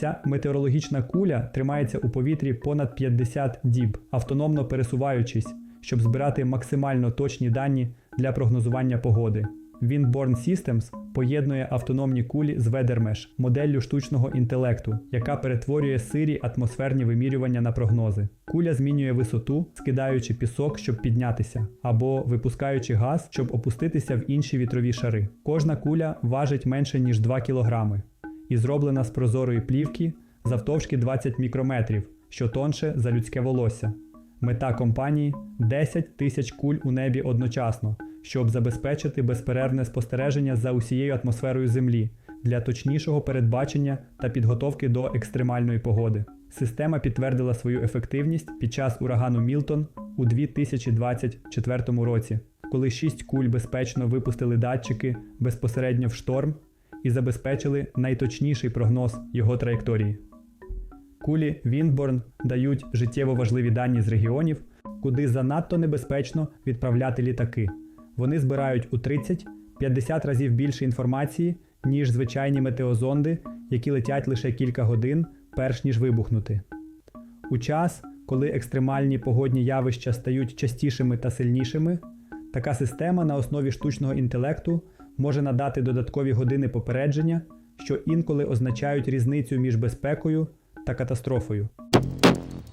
Ця метеорологічна куля тримається у повітрі понад 50 діб, автономно пересуваючись, щоб збирати максимально точні дані для прогнозування погоди. Windborne Systems поєднує автономні кулі з WeatherMesh, моделлю штучного інтелекту, яка перетворює сирі атмосферні вимірювання на прогнози. Куля змінює висоту, скидаючи пісок, щоб піднятися, або випускаючи газ, щоб опуститися в інші вітрові шари. Кожна куля важить менше ніж 2 кг і зроблена з прозорої плівки завтовшки 20 мікрометрів, що тонше за людське волосся. Мета компанії 10 тисяч куль у небі одночасно, щоб забезпечити безперервне спостереження за усією атмосферою Землі для точнішого передбачення та підготовки до екстремальної погоди. Система підтвердила свою ефективність під час урагану Мілтон у 2024 році, коли 6 куль безпечно випустили датчики безпосередньо в шторм і забезпечили найточніший прогноз його траєкторії. Кулі Windborne дають життєво важливі дані з регіонів, куди занадто небезпечно відправляти літаки. Вони збирають у 30-50 разів більше інформації, ніж звичайні метеозонди, які летять лише кілька годин, перш ніж вибухнути. У час, коли екстремальні погодні явища стають частішими та сильнішими, така система на основі штучного інтелекту може надати додаткові години попередження, що інколи означають різницю між безпекою та катастрофою.